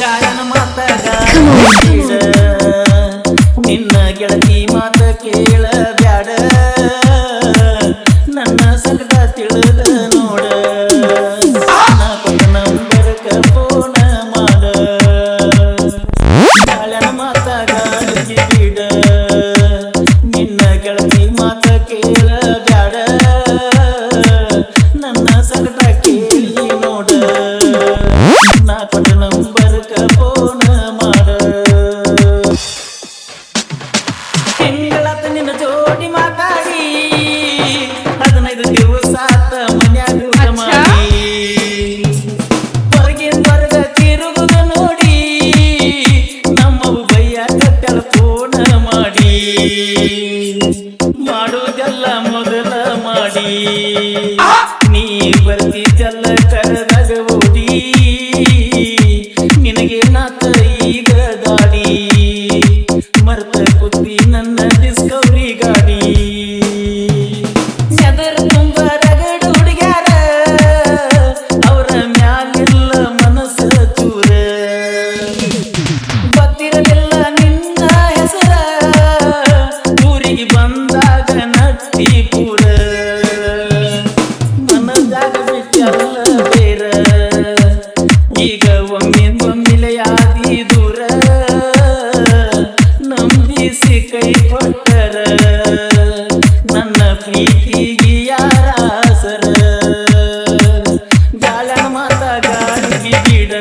ಗಾಯನ ಮಾತ ಗಾಡ ನಿನ್ನ ಗೆಳತಿ ಮಾತ ಕೇಳ ಬ್ಯಾಡ. ನನ್ನ ಸಂಕಟ ತಿಳಿದ ನೋಡ. ನಾ ಕೊಟ್ಟ ನಂಬರ್ಕ ಫೋನ ಮಾಡ. ಗಾಯನ ಮಾತ ಬಿಡ. ನಿನ್ನ ಗೆಳತಿ ಮಾತ ಕೇಳ ಮನ್ಯಾಗ ಊಟ ಮಾಡಿ ಹೊರಗಿನ ಹೊರಗ ತಿರುಗುದ ನೋಡಿ ನಮ್ಮವು ಬಯ್ಯ ಕಟ್ಟಲ ಫೋನ ಮಾಡಿ ಮಾಡುವುದೆಲ್ಲ ಮೊದಲ ಮಾಡಿ ನೀ ಬರ್ತಿದ್ದಲ್ಲ ಕರೆದಾಗ ಪೂರ ಮನದಾಗ ಬಿಟ್ಟಲ್ಲ ಬೇರ ಈಗ ಒಮ್ಮೆ ಒಮ್ಮಿಲೆಯಾದಿ ದೂರ. ನಂಬಿಸಿ ಕೈ ನನ್ನ ಪ್ರೀತಿಗೆ ಯಾರಾಸರ. ಗಾಳನ ಮಾತ ಗಾಳಿಗೆ ಬಿಡ.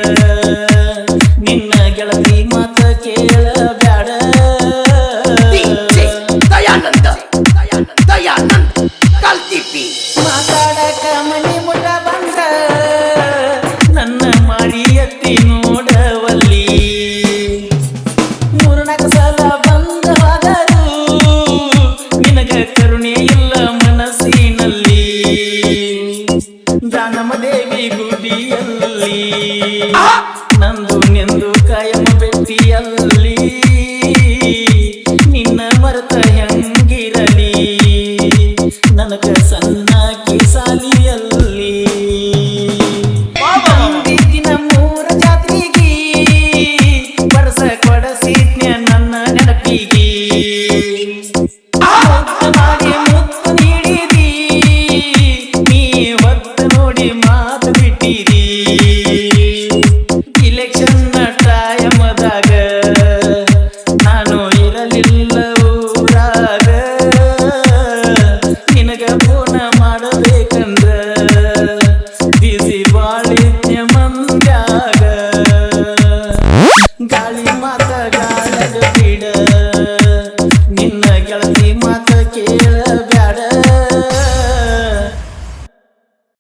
ನಿನ್ನ ಗೆಳತಿ ಮಾತ ಕೇಳ ದಾನಮ ದೇವಿ ಗುಡಿಯಲ್ಲಿ ನಂದು ನೆಂದು ಕಾಯಮ ಬೆಟ್ಟಿಯಲ್ಲಿ. my